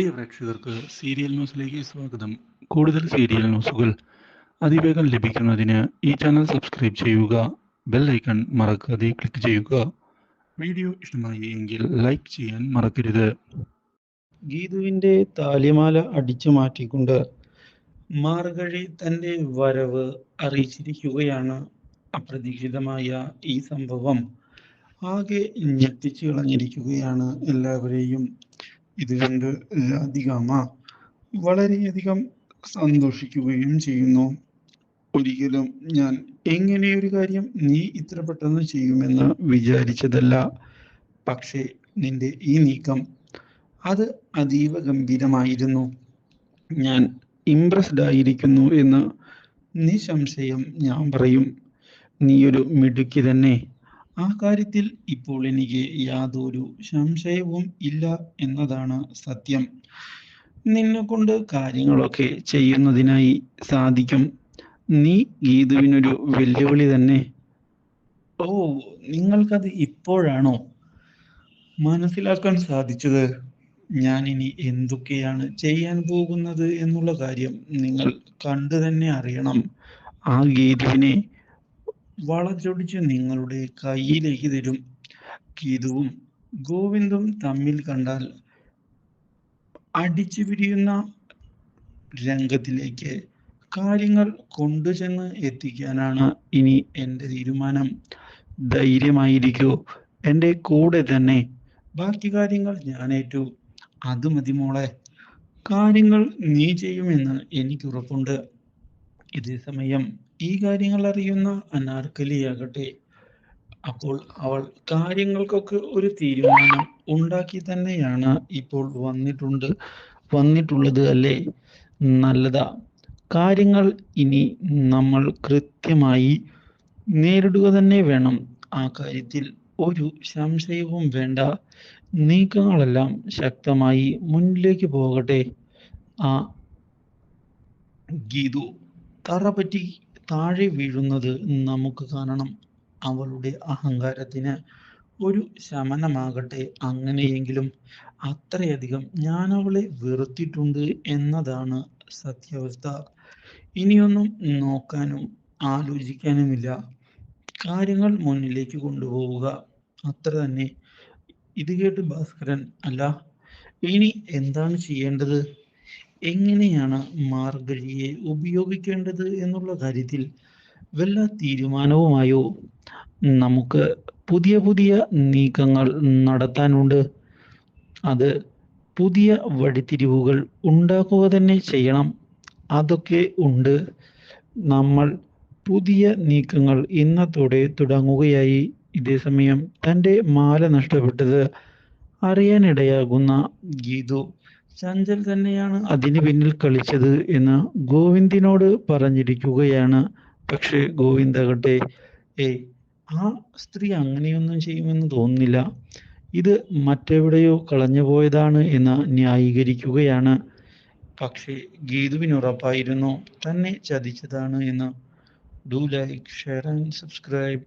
പ്രിയ പ്രേക്ഷകർക്ക് സീരിയൽ ന്യൂസിലേക്ക് സ്വാഗതം. കൂടുതൽ സീരിയൽ ന്യൂസുകൾ അതിവേഗം ലഭിക്കുന്നതിന് ഈ ചാനൽ സബ്സ്ക്രൈബ് ചെയ്യുക ബെൽ ഐക്കൺ മറക്കാതെ ക്ലിക്ക് ചെയ്യുക. വീഡിയോ ഇഷ്ടമായി എങ്കിൽ ലൈക്ക് ചെയ്യാൻ മറക്കരുത്. ഗീതുവിന്റെ താലിമാല അടിച്ചു മാറ്റിക്കൊണ്ട് മാർഗഴി തന്റെ വരവ് അറിയിച്ചിരിക്കുകയാണ്. അപ്രതീക്ഷിതമായ ഈ സംഭവം ആകെ ഞെട്ടിച്ചു കളഞ്ഞിരിക്കുകയാണ് എല്ലാവരെയും. ഇത് കണ്ട് വളരെ വളരെയധികം സന്തോഷിക്കുകയും ചെയ്യുന്നു. ഒരിക്കലും ഞാൻ എങ്ങനെയൊരു കാര്യം നീ ഇത്ര പെട്ടെന്ന് ചെയ്യുമെന്ന് വിചാരിച്ചതല്ല. പക്ഷേ നിന്റെ ഈ നീക്കം അത് അതീവ ഗംഭീരമായിരുന്നു. ഞാൻ ഇംപ്രസ്ഡ് ആയിരിക്കുന്നു എന്ന് നിസംശയം ഞാൻ പറയും. നീയൊരു മിടുക്കി തന്നെ. ആ കാര്യത്തിൽ ഇപ്പോൾ എനിക്ക് യാതൊരു സംശയവും ഇല്ല എന്നതാണ് സത്യം. നിന്നെ കൊണ്ട് കാര്യങ്ങളൊക്കെ ചെയ്യുന്നതിനായി സാധിക്കും. നീ ഗീതുവിനൊരു വെല്ലുവിളി തന്നെ. ഓ നിങ്ങൾക്കത് ഇപ്പോഴാണോ മനസ്സിലാക്കാൻ സാധിച്ചത്? ഞാൻ ഇനി എന്തൊക്കെയാണ് ചെയ്യാൻ പോകുന്നത് എന്നുള്ള കാര്യം നിങ്ങൾ കണ്ടു തന്നെ അറിയണം. ആ ഗീതുവിനെ വളച്ചൊടിച്ച് നിങ്ങളുടെ കയ്യിലേക്ക് തരും. ഗീതുവും ഗോവിന്ദും തമ്മിൽ കണ്ടാൽ അടിച്ചു പിരിയുന്ന രംഗത്തിലേക്ക് കാര്യങ്ങൾ കൊണ്ടുചെന്ന് എത്തിക്കാനാണ് ഇനി എന്റെ തീരുമാനം. ധൈര്യമായിരിക്കൂ. എന്റെ കൂടെ തന്നെ ബാക്കി കാര്യങ്ങൾ ഞാൻ ഏറ്റു. അത് മതി മോളെ. കാര്യങ്ങൾ നീ ചെയ്യുമെന്ന് എനിക്ക് ഉറപ്പുണ്ട്. ഇതേ സമയം ഈ കാര്യങ്ങൾ അറിയുന്ന അനാർക്കലി അനാർക്കലിയാകട്ടെ. അപ്പോൾ അവൾ കാര്യങ്ങൾക്കൊക്കെ ഒരു തീരുമാനം ഉണ്ടാക്കി തന്നെയാണ് ഇപ്പോൾ വന്നിട്ടുണ്ട് വന്നിട്ടുള്ളത് അല്ലേ? നല്ലതാ. കാര്യങ്ങൾ ഇനി നമ്മൾ കൃത്യമായി നേരിടുക തന്നെ വേണം. ആ കാര്യത്തിൽ ഒരു സംശയവും വേണ്ട. നീക്കങ്ങളെല്ലാം ശക്തമായി മുന്നിലേക്ക് പോകട്ടെ. ആ ഗീതു തറ പറ്റി താഴെ വീഴുന്നത് നമുക്ക് കാണണം. അവളുടെ അഹങ്കാരത്തിന് ഒരു ശമനമാകട്ടെ അങ്ങനെയെങ്കിലും അത്രയധികം ഞാൻ അവളെ വെറുത്തിട്ടുണ്ട് എന്നതാണ് സത്യാവസ്ഥ. ഇനിയൊന്നും നോക്കാനും ആലോചിക്കാനുമില്ല. കാര്യങ്ങൾ മുന്നിലേക്ക് കൊണ്ടുപോവുക. അത്ര തന്നെ. ഇത് കേട്ട് ഭാസ്കരൻ അല്ല ഇനി എന്താണ് ചെയ്യേണ്ടത്? എങ്ങനെയാണ് മാർഗഴിയെ ഉപയോഗിക്കേണ്ടത് എന്നുള്ള കാര്യത്തിൽ വല്ല തീരുമാനവുമായോ? നമുക്ക് പുതിയ പുതിയ നീക്കങ്ങൾ നടത്താനുണ്ട്. അത് പുതിയ വഴിത്തിരിവുകൾ ഉണ്ടാക്കുക തന്നെ ചെയ്യണം. അതൊക്കെ ഉണ്ട്. നമ്മൾ പുതിയ നീക്കങ്ങൾ ഇന്നത്തോടെ തുടങ്ങുകയായി. ഇതേസമയം തന്റെ മാല നഷ്ടപ്പെട്ടത് അറിയാനിടയാകുന്ന ഗീതു ചഞ്ചൽ തന്നെയാണ്. അതിന് പിന്നിൽ കളിച്ചത് എന്ന് ഗോവിന്ദിനോട് പറഞ്ഞിരിക്കുകയാണ്. പക്ഷേ ഗോവിന്ദാകട്ടെ ഏയ് ആ സ്ത്രീ അങ്ങനെയൊന്നും ചെയ്യുമെന്ന് തോന്നുന്നില്ല. ഇത് മറ്റെവിടെയോ കളഞ്ഞു പോയതാണ് എന്ന് ന്യായീകരിക്കുകയാണ്. പക്ഷേ ഗീതുവിനുറപ്പായിരുന്നു തന്നെ ചതിച്ചതാണ് എന്ന്. Do like share and subscribe